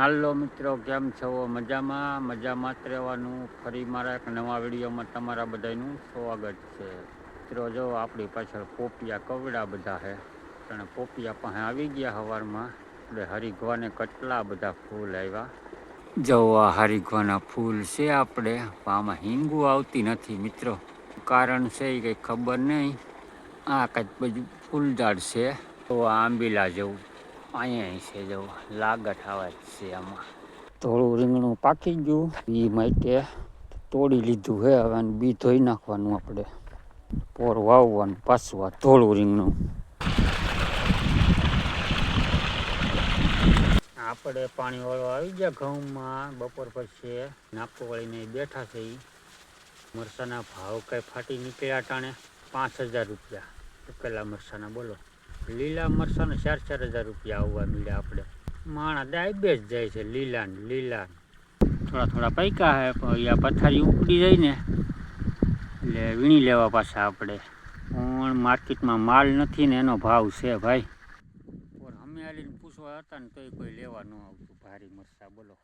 હાલો મિત્રો, કેમ છો? મજામાં? મજામાં જ રહેવાનું. ફરી મારા એક નવા વિડીયોમાં તમારા બધાનું સ્વાગત છે. મિત્રો, જો આપણી પાછળ પોપિયા કવડા બધા છે અને પોપિયા પાસે આવી ગયા સવારમાં એટલે હરિઘવાને કેટલા બધા ફૂલ આવ્યા. જો આ હરિઘવાના ફૂલ છે આપણે પણ આમાં હિંગુ આવતી નથી મિત્રો. કારણ છે એ કંઈ ખબર નહીં. આ કંઈક બધું ફૂલઝાડ છે. તો આ આંબીલા જેવું અહીંયા છે જો લાગટ આવે છે આમાં. થોડું રીંગણું પાકી ગયું એ માટે તોડી લીધું હે હવે બી ધોઈ નાખવાનું આપણે. પોર વાવવાનું પાછું આ થોડું રીંગણું. આપણે પાણી વાળો આવી ગયા ઘઉંમાં બપોર પછી નાપકો વળીને બેઠા છે એ મરસાના ભાવ કઈ ફાટી નીકળ્યા ટાણે પાંચ હજાર રૂપિયા. પેલા મરસાના બોલો. લીલા મરસાને ચાર ચાર હજાર રૂપિયા આવવા મળ્યા આપણે. માણા દાય બેસ જાય છે, લીલા ને લીલા થોડા થોડા પૈકા હે, પણ પથારી ઉપડી જાય ને, એટલે વીણી લેવા પાછા આપણે. પણ માર્કેટમાં માલ નથી ને એનો ભાવ છે ભાઈ. પણ અમે આલીને પૂછવા હતા ને તોય કોઈ લેવા ન આવતું, ભારી મરસા બોલો.